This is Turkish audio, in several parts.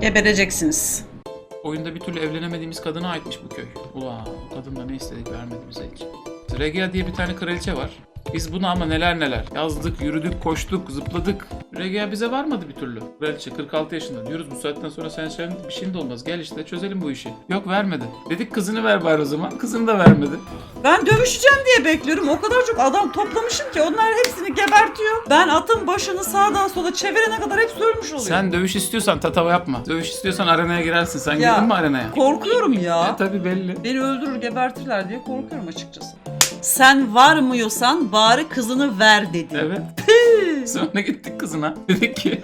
Gebereceksiniz. Oyunda bir türlü evlenemediğimiz kadına aitmiş bu köy. Ula bu kadın da ne istedik vermedi bize hiç. Regia diye bir tane kraliçe var. Biz bunu ama neler neler. Yazdık, yürüdük, koştuk, zıpladık. Regia bize varmadı bir türlü. Kraliçe 46 yaşında. Diyoruz bu saatten sonra sen sen bir şeyin de olmaz. Gel işte çözelim bu işi. Yok vermedi. Dedik kızını ver bari o zaman. Kızını da vermedi. Ben dövüşeceğim diye bekliyorum. O kadar çok adam toplamışım ki onlar hepsini gebertiyor. Ben atın başını sağdan sola çevirene kadar hepsi ölmüş oluyor. Sen dövüş istiyorsan tatava yapma. Dövüş istiyorsan arenaya girersin. Sen Ya. girdin mi arenaya? Korkuyorum ya. E tabi belli. Beni öldürür gebertirler diye korkuyorum açıkçası. Sen varmıyorsan bari kızını ver dedi. Evet. Sonra gittik kızına. Dedik ki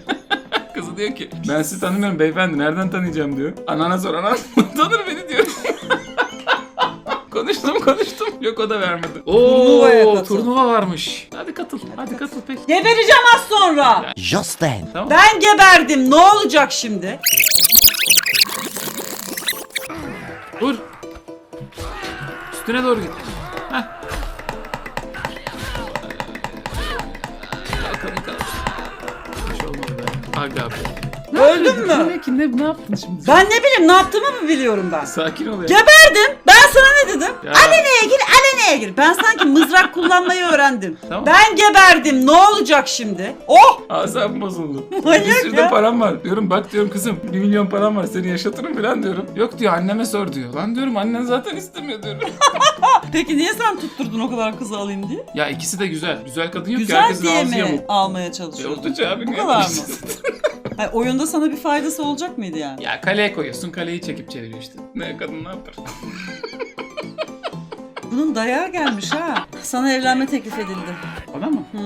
Kızı diyor ki ben sizi tanımıyorum beyefendi nereden tanıyacağım diyor. Anana sor anan tanır beni diyor. konuştum konuştum. Yok o da vermedi. Turnuvaya Oo katıl. turnuva varmış. Hadi katıl. Hadi, katıl peki. Gebereceğim az sonra. Just then. Tamam. Ben geberdim. Ne olacak şimdi? Dur. Üstüne doğru git. Be. Aga be. Öldün mü? Ne ki ne, ne yaptın şimdi? Ben ne bileyim ne yaptığımı mı biliyorum ben. Sakin ol ya. Geberdim. Ben sana ne dedim? Ya. Aleneye gir, aleneye gir. Ben sanki mızrak kullanmayı öğrendim. Tamam. Ben geberdim. Ne olacak şimdi? Oh! Asabım bozuldu. Manyak bir sürü ya. de param var. Diyorum bak diyorum kızım bir milyon param var seni yaşatırım falan diyorum. Yok diyor anneme sor diyor. Lan diyorum annen zaten istemiyor diyorum. Peki niye sen tutturdun o kadar kızı alayım diye? ya ikisi de güzel. Güzel kadın yok ki Güzel herkesin diye ağzı mi yamuk. almaya E, çalışıyorsun? Ortaçı abi Bu ne kadar mı? yapıyorsun? Hayır, oyunda sana bir faydası olacak mıydı yani? ya kaleye koyuyorsun kaleyi çekip çeviriyor işte. Ne kadın ne yapar? Bunun dayağı gelmiş ha. Sana evlenme teklif edildi. Bana mı? Hmm.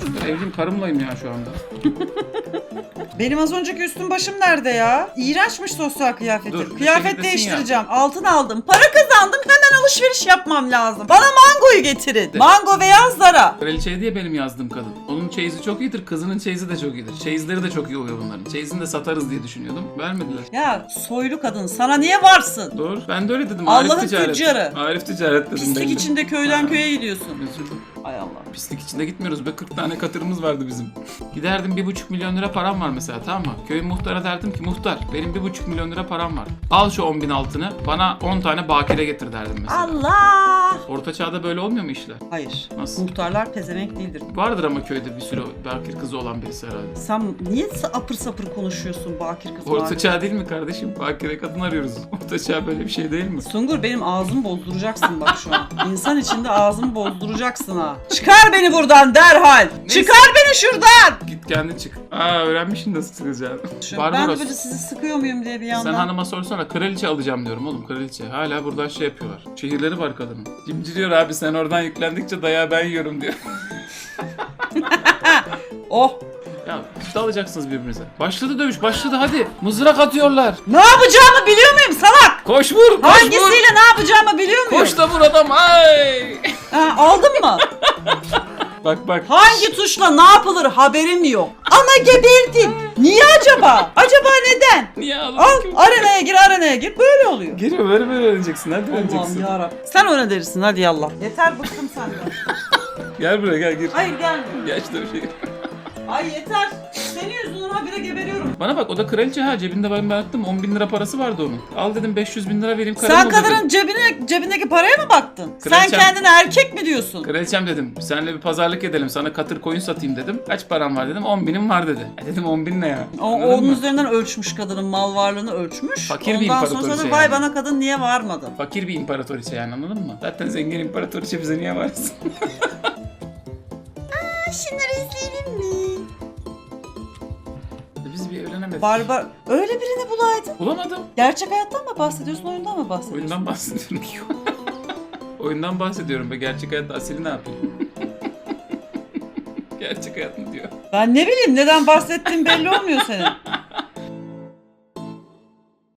Şurada evliyim karımlayım ya şu anda. Benim az önceki üstüm başım nerede ya? İğrençmiş sosyal kıyafeti. Dur, Kıyafet değiştireceğim. Altın aldım. Para kazandım. Hemen alışveriş yapmam lazım. Bana mangoyu getirin. Mango veya Zara. Kraliçe diye benim yazdığım kadın. Onun çeyizi çok iyidir, kızının çeyizi de çok iyidir. Çeyizleri de çok iyi oluyor bunların. Çeyizini de satarız diye düşünüyordum. Vermediler. Ya soylu kadın sana niye varsın? Doğru. Ben de öyle dedim. Allah'ın tüccarı. Arif ticaret dedim. Pislik belli. içinde köyden Ha. köye gidiyorsun. Üzüldüm. Ay Allah. Pislik içinde gitmiyoruz be 40 tane katırımız vardı bizim. Giderdim bir buçuk milyon lira param var mesela tamam mı? Köyün muhtara derdim ki muhtar benim bir buçuk milyon lira param var. Al şu 10 bin altını bana 10 tane bakire getir derdim mesela. Allah. Orta çağda böyle olmuyor mu işler? Hayır. Nasıl? Muhtarlar pezevenk değildir. Vardır ama köyde bir sürü bakir kızı olan birisi herhalde. Sen niye apır sapır konuşuyorsun bakir kız Orta bakir? çağ değil mi kardeşim? Bakire kadın arıyoruz. Orta çağ böyle bir şey değil mi? Sungur benim ağzımı bozduracaksın bak şu an. İnsan içinde ağzımı bozduracaksın ha. Çıkar beni buradan derhal. Neyse. Çıkar beni şuradan. Git kendin çık. Aa öğrenmişsin nasıl sıkacağını. Şu- Ben de Barbaros. böyle sizi sıkıyor muyum diye bir yandan. Sen hanıma sorsana kraliçe alacağım diyorum oğlum kraliçe. Hala buradan şey yapıyorlar. Şehirleri var kadının. Cimciliyor abi sen oradan yüklendikçe dayağı ben yiyorum diyor. Oh. ya dalacaksınız birbirinize. Başladı dövüş başladı hadi. Mızrak atıyorlar. Ne yapacağımı biliyor muyum salak? Koş vur koş vur. Hangisiyle ne yapacağımı biliyor muyum? Koş da vur adam ay. Ha, aldın mı? bak bak. Hangi tuşla ne yapılır haberim yok. Ama geberdin. Niye acaba? Acaba neden? Niye ağladın Al ki? arenaya gir arenaya gir böyle oluyor. Geliyor böyle böyle öğreneceksin hadi Allah'ım öğreneceksin. yarabbim. Sen öyle dersin hadi yallah. Yeter bıktım senden. Gel buraya gel gir. Hayır gelme. Gel şu dövüşe. Ay yeter. Senin yüzünden habire geberiyorum. Bana bak o da kraliçe ha cebinde ben baktım 10 bin lira parası vardı onun. Al dedim 500 bin lira vereyim karım Sen kadının cebine, cebindeki paraya mı baktın? Sen Kraliçem- kendine erkek mi diyorsun? Kraliçem dedim senle bir pazarlık edelim sana katır koyun satayım dedim. Kaç param var dedim 10 binim var dedi. E dedim 10 bin ne ya? O, Anladın onun mı? üzerinden ölçmüş kadının mal varlığını ölçmüş. Fakir bir Ondan sonra imparatoriçe sonra vay yani. bana kadın niye varmadın? Fakir bir imparatoriçe yani anladın mı? Zaten zengin imparatoriçe bize niye varsın? Şunları izleyelim Barbar öyle birini bulaydın. Bulamadım. Gerçek hayattan mı bahsediyorsun oyundan mı bahsediyorsun? Oyundan bahsediyorum. Oyundan bahsediyorum be gerçek hayatta Asil'i ne yapayım? gerçek hayat mı diyor. Ben ne bileyim neden bahsettiğin belli olmuyor senin.